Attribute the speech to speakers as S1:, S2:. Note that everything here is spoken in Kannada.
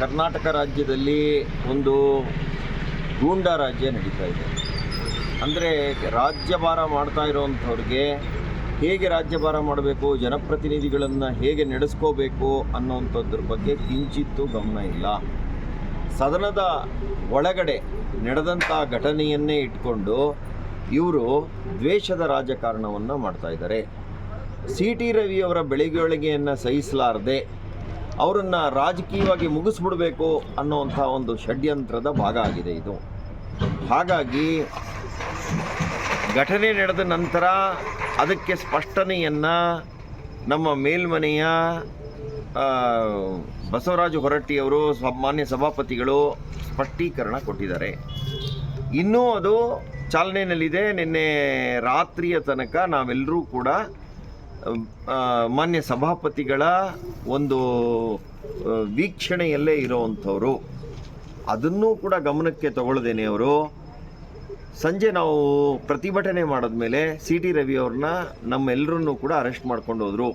S1: ಕರ್ನಾಟಕ ರಾಜ್ಯದಲ್ಲಿ ಒಂದು ಗೂಂಡಾ ರಾಜ್ಯ ನಡೀತಾ ಇದೆ. ಅಂದರೆ ರಾಜ್ಯಭಾರ ಮಾಡ್ತಾ ಇರೋವಂಥವ್ರಿಗೆ ಹೇಗೆ ರಾಜ್ಯಭಾರ ಮಾಡಬೇಕು, ಜನಪ್ರತಿನಿಧಿಗಳನ್ನು ಹೇಗೆ ನಡೆಸ್ಕೋಬೇಕು ಅನ್ನೋವಂಥದ್ರ ಬಗ್ಗೆ ಕಿಂಚಿತ್ತೂ ಗಮನ ಇಲ್ಲ. ಸದನದ ಒಳಗಡೆ ನಡೆದಂಥ ಘಟನೆಯನ್ನೇ ಇಟ್ಕೊಂಡು ಇವರು ದ್ವೇಷದ ರಾಜಕಾರಣವನ್ನು ಮಾಡ್ತಾ ಇದ್ದಾರೆ. ಸಿ ಟಿ ರವಿಯವರ ಬೆಳವಣಿಗೆಯನ್ನು ಸಹಿಸಲಾರದೆ ಅವರನ್ನು ರಾಜಕೀಯವಾಗಿ ಮುಗಿಸ್ಬಿಡಬೇಕು ಅನ್ನೋಂಥ ಒಂದು ಷಡ್ಯಂತ್ರದ ಭಾಗ ಆಗಿದೆ ಇದು. ಹಾಗಾಗಿ ಘಟನೆ ನಡೆದ ನಂತರ ಅದಕ್ಕೆ ಸ್ಪಷ್ಟನೆಯನ್ನು ನಮ್ಮ ಮೇಲ್ಮನೆಯ ಬಸವರಾಜ ಹೊರಟ್ಟಿಯವರು ಸಾಮಾನ್ಯ ಮಾನ್ಯ ಸಭಾಪತಿಗಳು ಸ್ಪಷ್ಟೀಕರಣ ಕೊಟ್ಟಿದ್ದಾರೆ. ಇನ್ನೂ ಅದು ಚಾಲನೆಯಲ್ಲಿದೆ. ನಿನ್ನೆ ರಾತ್ರಿಯ ತನಕ ನಾವೆಲ್ಲರೂ ಕೂಡ ಮಾನ್ಯ ಸಭಾಪತಿಗಳ ಒಂದು ವೀಕ್ಷಣೆಯಲ್ಲೇ ಇರೋವಂಥವ್ರು. ಅದನ್ನೂ ಕೂಡ ಗಮನಕ್ಕೆ ತಗೊಳ್ದೇನೆ ಅವರು. ಸಂಜೆ ನಾವು ಪ್ರತಿಭಟನೆ ಮಾಡಿದ್ಮೇಲೆ ಸಿ ಟಿ ರವಿ ಅವ್ರನ್ನ ನಮ್ಮೆಲ್ಲರನ್ನೂ ಕೂಡ ಅರೆಸ್ಟ್ ಮಾಡ್ಕೊಂಡು ಹೋದರು.